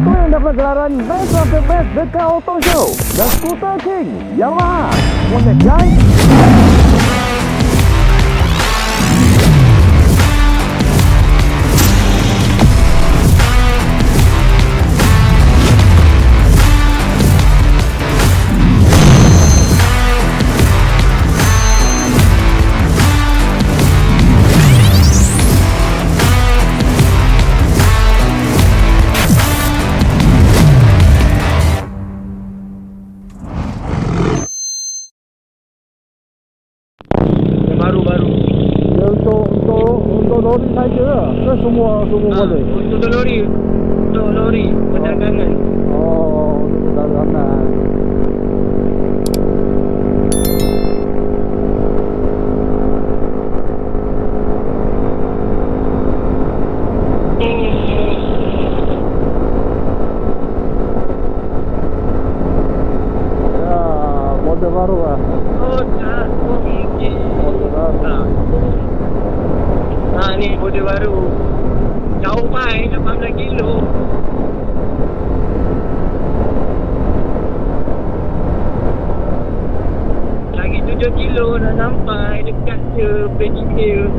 Ito yung paglaran Night of the Best The Kaotong Show The Scooter King Yamaha Was it guys? Baru-baru. Dia untuk untuk untuk lori saja ke semua semua Ha, boleh? untuk lori. Untuk lori perdagangan. Oh, untuk perdagangan. Ya, dah sampai dekat je Beijing dia.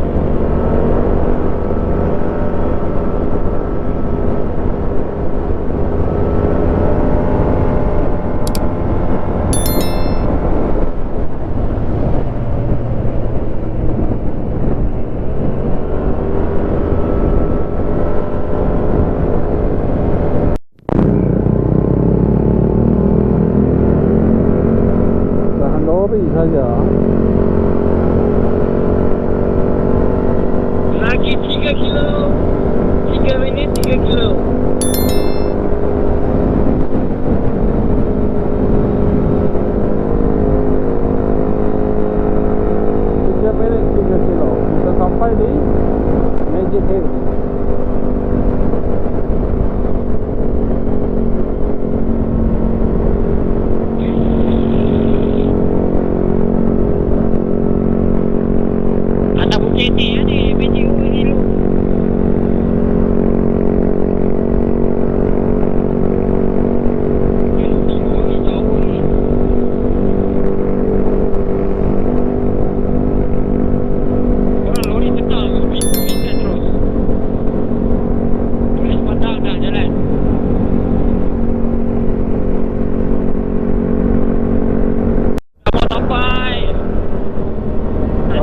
bây giờ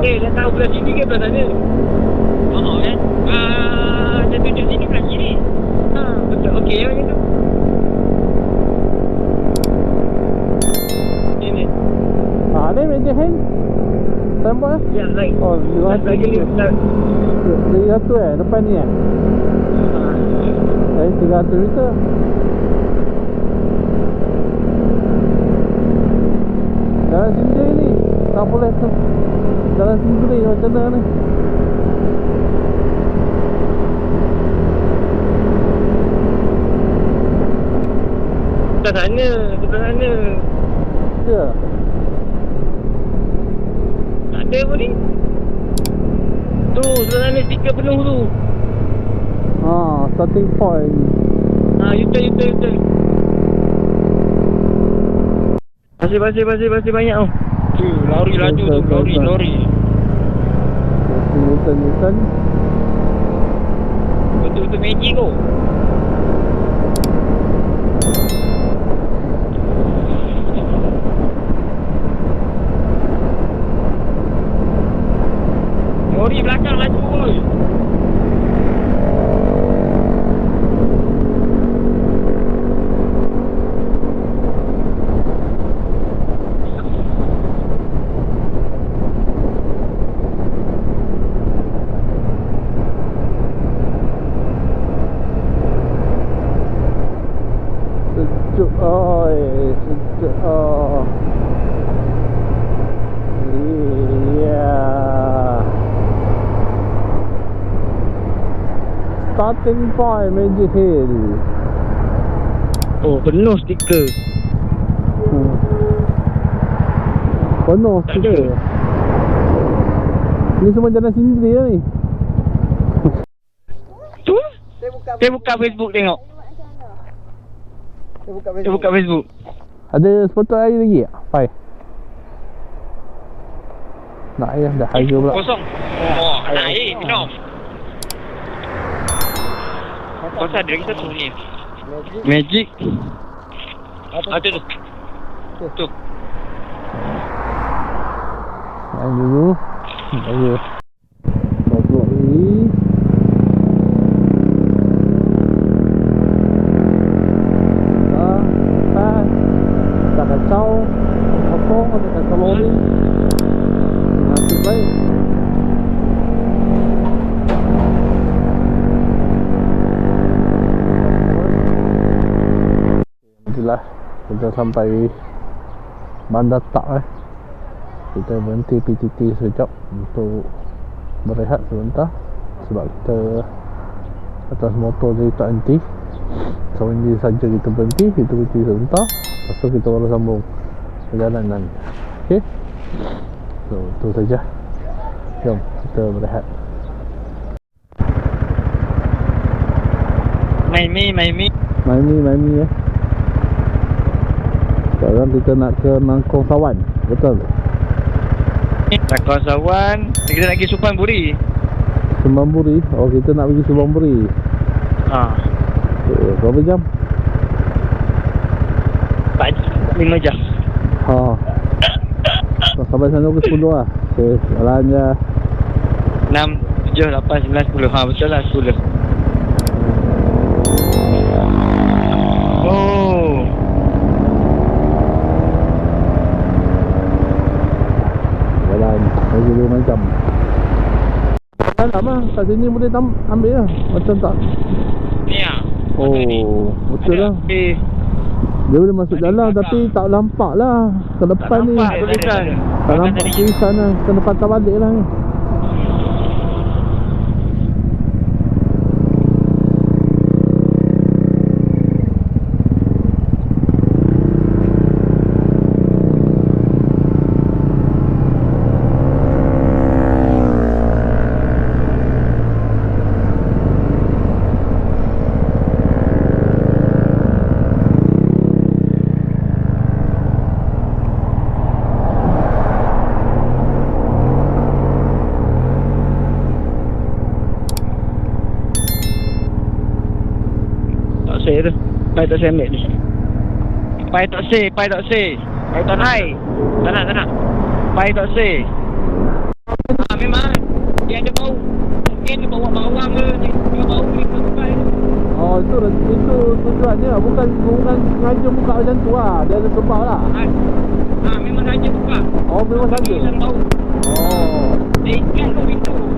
ada, dah tahu belah sini ke belah sana? Oh, kan? Ah, dah tunjuk sini belah kiri. Ha, betul. Okey, yang macam tu. Ini. Ah, ni Magic Hill. Tembok eh? Ya, lain. Oh, di Lagi lagi ni. Jadi satu eh, depan ni eh. Eh, 300 meter. Jalan sendiri ni. Tak boleh tu. Jalan sendiri macam mana ni? Sebelah sana, sebelah sana. Ya. Tak ada pun ni. Tu, sebelah sana stiker penuh tu. Ah, starting point. Ha, U-turn, U-turn, U-turn. Pasir, pasir, pasir, pasir banyak tu. Tu, lori laju tu, lori, lori. Newton, Newton. Betul-betul magic tu. Lori belakang laju pun. Sejuk. Oi, sejuk. Oh. Iya. Starting point Magic Hill. Oh, penuh stiker. Hmm. Penuh Tak ada. stiker. Ni semua jalan sendiri lah ni. Tu? Saya buka Facebook tengok. Dia buka Dia buka Facebook. Ada sepotong air lagi tak? Pai. Nak air dah harga pula. Kosong. Oh, ada air. Minum. Kosong ada lagi satu ni. Magic. Magic. Apa? Ah, tu tu. Tu. Main dulu. Kau keluar ni. Itulah kita sampai Bandar Tak eh. Kita berhenti PTT sekejap untuk berehat sebentar sebab kita atas motor jadi tak henti. So ini saja kita berhenti, kita berhenti sebentar. Lepas tu kita baru sambung perjalanan. Okey. So itu saja. Jom kita berehat. Main mi, main mi. Main ni, main ni eh. Sekarang kita nak ke Nangkong Sawan. Betul. Tak kawan. Kita nak pergi Supan Buri. Sembamburi. Oh kita nak pergi Sembamburi. Ha. Eh, berapa jam? 4 5 jam. Ha. So, sampai sana pukul 10 lah. Okay, jalan je. 6 7 8 9 10. Ha betul lah 10. Jalan lama. Kat sini boleh tam ambil lah. Macam tak. Ni ah. Oh, betul lah. Dia boleh masuk jalan tapi tak nampak lah. Ke depan ni. nampak. Tak nampak tulisan lah. Kena patah balik lah say tu. Pai tak say ambil ni. Pai tak say, pai tak say. Pai tak nak. Tak nak, tak nak. Pai tak say. Ha, memang. Dia ada bau. Mungkin dia bawa bawang ke. Dia, dia bau ni. Oh, itu itu tujuannya. Bukan bukan sengaja buka macam tu lah. Dia ada sebab lah. Ha, ha memang saja buka. Oh, memang bau. Oh. Dia ikat kat pintu.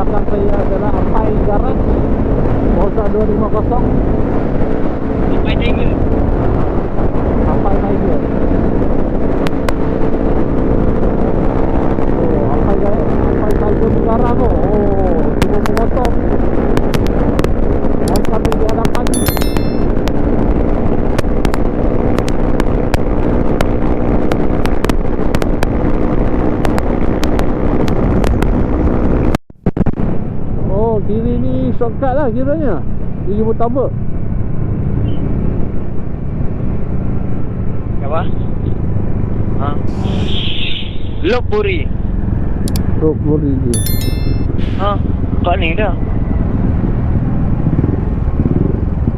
datang saya adalah Apai Garage Bolsa 250 Apai Tiger Apai Tiger Oh, kiri ni shortcut lah kiranya Pergi Murtabak Apa? Ha. Lok Buri. Road Buri je Ha. Kat ni dah.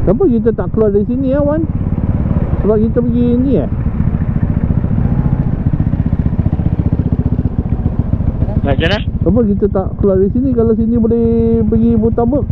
Kenapa kita tak keluar dari sini ya Wan? Sebab kita pergi ni eh? Macam mana? Kenapa kita tak keluar dari sini kalau sini boleh pergi Murtabak?